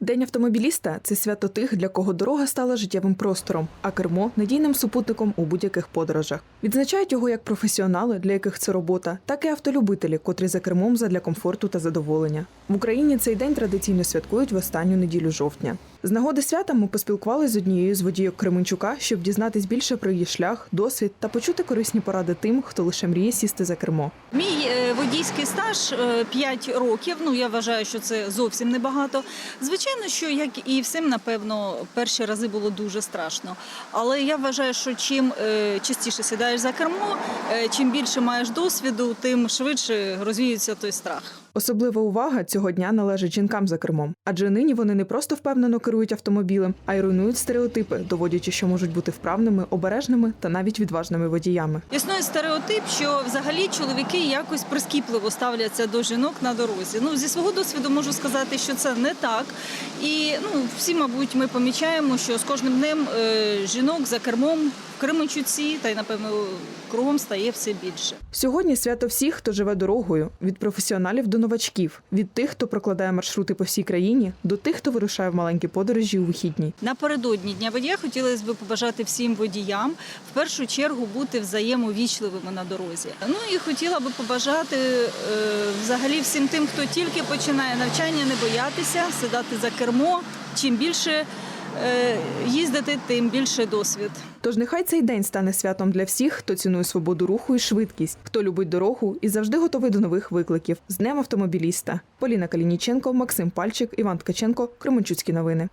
День автомобіліста це свято тих, для кого дорога стала життєвим простором, а кермо надійним супутником у будь-яких подорожах. Відзначають його як професіонали, для яких це робота, так і автолюбителі, котрі за кермом задля комфорту та задоволення. В Україні цей день традиційно святкують в останню неділю жовтня. З нагоди свята ми поспілкувалися з однією з водійок Кременчука, щоб дізнатись більше про її шлях, досвід та почути корисні поради тим, хто лише мріє сісти за кермо. Мій е, водійський стаж 5 років. Ну я вважаю, що це зовсім небагато. Звичайно, що як і всім, напевно, перші рази було дуже страшно. Але я вважаю, що чим е, частіше сідаєш за кермо, е, чим більше маєш досвіду, тим швидше розвіюється той страх. Особлива увага цього дня належить жінкам за кермом, адже нині вони не просто впевнено керують автомобілем, а й руйнують стереотипи, доводячи, що можуть бути вправними, обережними та навіть відважними водіями. Існує стереотип, що взагалі чоловіки якось прискіпливо ставляться до жінок на дорозі. Ну зі свого досвіду можу сказати, що це не так. І ну всі, мабуть, ми помічаємо, що з кожним днем е, жінок за кермом в Кременчуці та й напевно кругом стає все більше. Сьогодні свято всіх, хто живе дорогою, від професіоналів до новачків, від тих, хто прокладає маршрути по всій країні, до тих, хто вирушає в маленькі подорожі у вихідні. Напередодні дня водія хотілося б побажати всім водіям в першу чергу бути взаємовічливими на дорозі. Ну і хотіла би побажати е, взагалі всім тим, хто тільки починає навчання, не боятися сідати за кермо. Чим більше їздити, тим більше досвід. Тож нехай цей день стане святом для всіх, хто цінує свободу руху і швидкість, хто любить дорогу і завжди готовий до нових викликів. З днем автомобіліста. Поліна Калініченко, Максим Пальчик, Іван Ткаченко, Кременчуцькі новини.